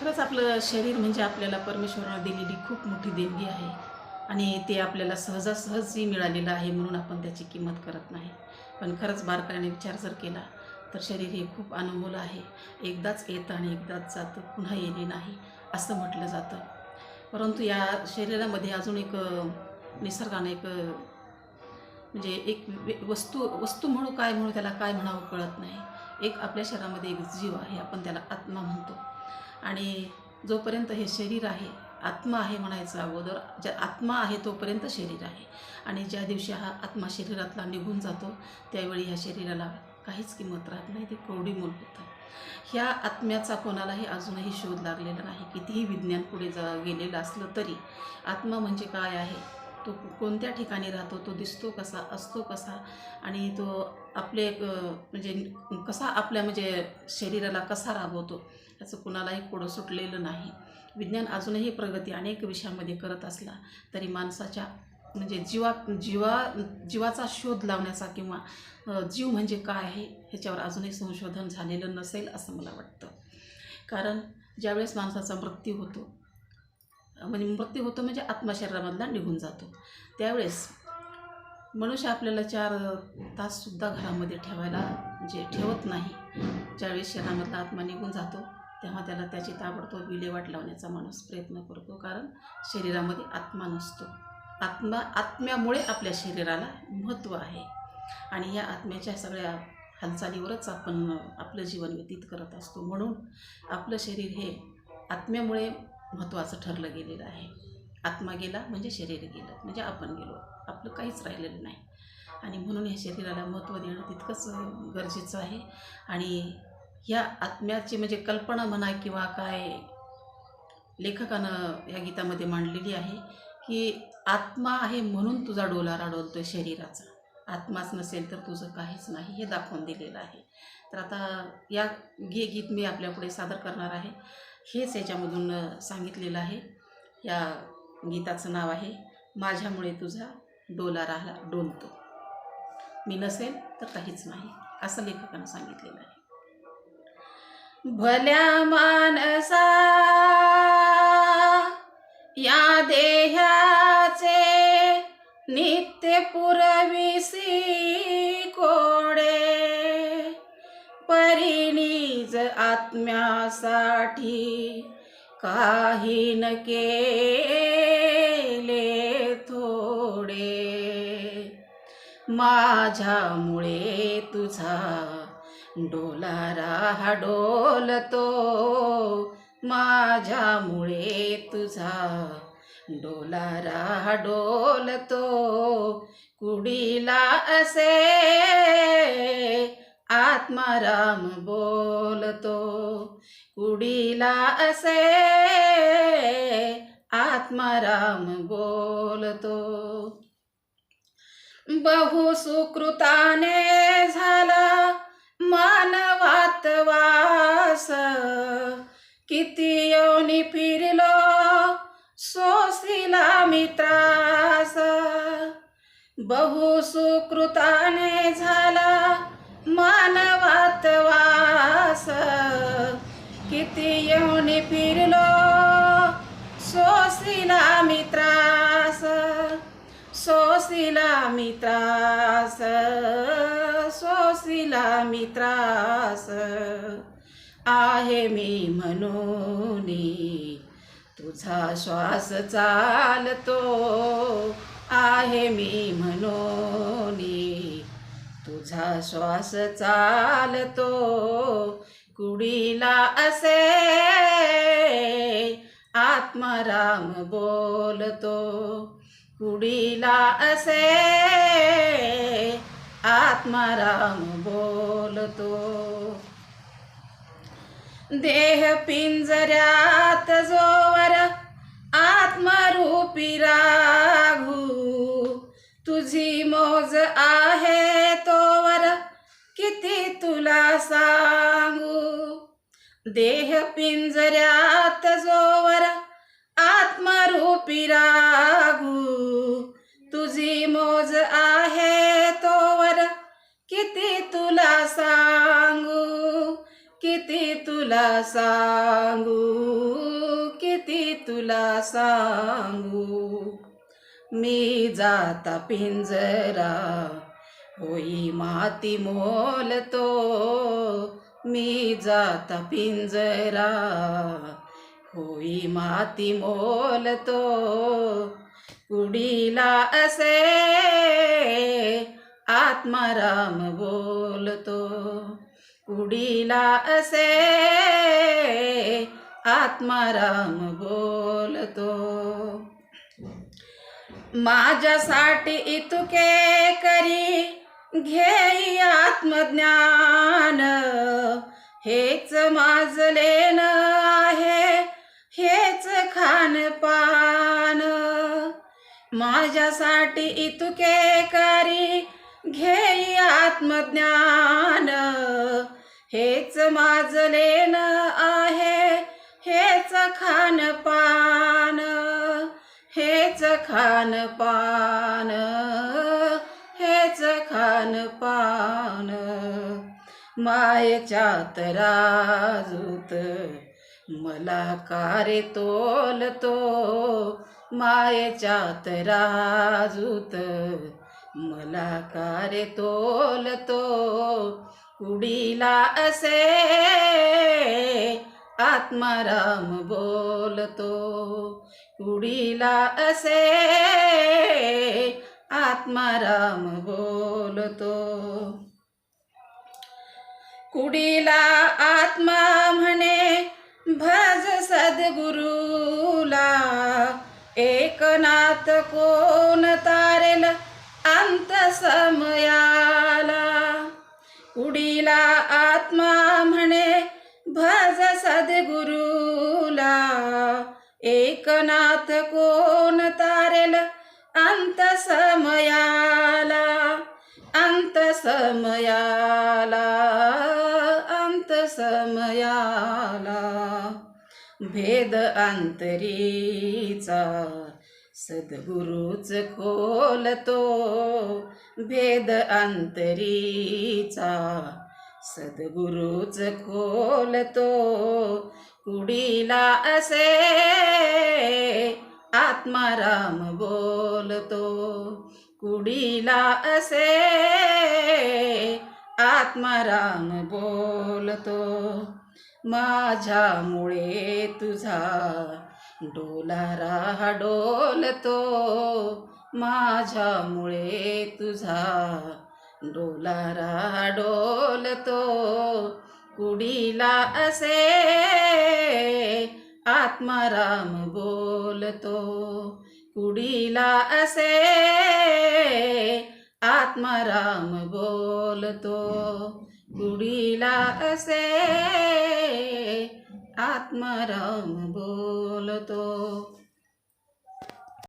खरंच आपलं शरीर म्हणजे आपल्याला परमेश्वरानं दिलेली खूप मोठी देणगी आहे. आणि ते आपल्याला सहजासहजी मिळालेलं आहे म्हणून आपण त्याची किंमत करत नाही. पण खरंच बारकाईने विचार जर केला तर शरीर हे खूप अनमोल आहे. एकदाच येतं आणि एकदाच जातं पुन्हा येणे नाही असं म्हटलं जातं. परंतु या शरीरामध्ये अजून एक निसर्गानं एक म्हणजे एक वस्तू वस्तू म्हणू काय म्हणू त्याला काय म्हणावं कळत नाही. एक आपल्या शरीरामध्ये एक जीव आहे आपण त्याला आत्मा म्हणतो. आणि जोपर्यंत हे शरीर आहे आत्मा आहे म्हणायचं अगोदर ज्या आत्मा आहे तोपर्यंत शरीर आहे. आणि ज्या दिवशी हा आत्मा शरीरातला निघून जातो त्यावेळी ह्या शरीराला काहीच किंमत राहत नाही ते कवडी मूलभूत आहे ह्या आत्म्याचा कोणालाही अजूनही शोध लागलेला नाही. कितीही विज्ञान पुढे जा गेलेलं असलं तरी आत्मा म्हणजे काय आहे? तो कोणत्या ठिकाणी राहतो? तो दिसतो कसा असतो कसा? आणि तो आपले एक, म्हणजे कसा आपल्या म्हणजे शरीराला कसा राबवतो? याचं कुणालाही कोडं सुटलेलं नाही. विज्ञान अजूनही प्रगती अनेक विषयामध्ये करत असला तरी माणसाच्या म्हणजे जीवा जीवा जीवाचा शोध लावण्याचा किंवा जीव म्हणजे काय आहे ह्याच्यावर अजूनही संशोधन झालेलं नसेल असं मला वाटतं. कारण ज्यावेळेस माणसाचा मृत्यू होतो म्हणजे मृत्यू होतो म्हणजे आत्मशरीरामधला निघून जातो. त्यावेळेस मनुष्य आपल्याला चार ताससुद्धा घरामध्ये ठेवायला म्हणजे ठेवत नाही. ज्यावेळेस शरीरामधला आत्मा निघून जातो तेव्हा त्याला त्याची ताबडतोब विल्हेवाट लावण्याचा माणूस प्रयत्न करतो कारण शरीरामध्ये आत्मा नसतो. आत्मा आत्म्यामुळे आपल्या शरीराला महत्त्व आहे. आणि या आत्म्याच्या सगळ्या हालचालीवरच आपण आपलं जीवन व्यतीत करत असतो. म्हणून आपलं शरीर हे आत्म्यामुळे महत्त्वाचं ठरलं गेलेलं आहे. आत्मा गेला म्हणजे शरीर गेलं म्हणजे आपण गेलो. आपलं काहीच राहिलेलं नाही. आणि म्हणून या शरीराला महत्त्व देणं तितकंच गरजेचं आहे. आणि ह्या आत्म्याची म्हणजे कल्पना म्हणा किंवा काय लेखकानं या गीतामध्ये मांडलेली आहे की आत्मा आहे म्हणून तुझा डोलारा डोलतोय शरीराचा. आत्माच नसेल तर तुझं काहीच नाही हे दाखवून दिलेलं आहे. तर आता या गे गीत मी आपल्यापुढे सादर करणार आहे. हेच याच्यामधून सांगितलेलं आहे. या गीताचं नाव आहे माझ्यामुळे तुझा डोलारा डोलतो. मी नसेल तर काहीच नाही असं लेखकानं सांगितलेलं आहे. भल्या मानसा या देहाचे नित्य पुरविसी कोडे. परिणीज आत्म्यासाठी काही न केले थोडे. माझ्यामुळे तुझा डोलारा डोलतो. माझ्यामुळे तुझा डोलारा हा डोलतो. कुडीला असे आत्माराम बोलतो. कुडीला असे आत्माराम बोलतो. बहु सुकृताने झाला मानवात वास. किती योनी फिरलो सोसिला मित्रास बहु सुकृताने झाला मानवात वास. किती योनी फिरलो सोसिला मित्रास सोसिला मित्रास सोसिला मित्रास आहे मी म्हणून. तुझा श्वास चालतो आहे मी म्हणून. तुझा श्वास चालतो कुडीला असे आत्माराम बोलतो. कुडीला असे आत्माराम बोलतो. देह पिंजऱ्यात जोवर आत्मरूपी राघू. तुझी मोज आहे तोवर किती तुला सांगू. देह पिंजऱ्यात जोवर आत्मरूपी राघू. तुझी मोज आहे किती तुला सांगू किती तुला सांगू किती तुला सांगू. मी जाता पिंजरा होई माती मोलतो. मी जाता पिंजरा होई माती मोलतो. कुडीला असे आत्माराम बोलतो. कुडीला असे आत्माराम बोलतो. माझ्यासाठी इतुके करी घेई आत्मज्ञान. हेच माझलेन आहे हेच खानपान. माझ्यासाठी इतुके करी आत्मज्ञान. हेच माजलेन आहे हेच खानपान. हेच खानपान हेच खानपान. मायेच्या तराजूत मला कारे तोलतो. मायेच्या तराजूत मला कारे तोलतो कुडीला असे आत्माराम बोलतो. कुडीला असे आत्माराम बोलतो. कुडीला आत्मा म्हणे भज सद्गुरूला एकनाथ कोण तारे समयाला उडीला आत्मा म्हणे भज सद्गुरुला एकनाथ कोण तारेल अंत समयाला अंत समयाला अंत समयाला भेद अंतरीचा सद्गुरूच खोलतो भेद अंतरीचा. सद्गुरूच खोलतो कुडीला असे आत्माराम बोलतो. कुडीला असे आत्माराम बोलतो. माझ्यामुळे तुझा डोलारा डोलतो. माझ्यामुळे तुझा डोलारा डोलतो. कुडीला असे आत्माराम बोलतो. कुडीला असे आत्माराम बोलतो. कुडीला असे आत्माराम बोलतो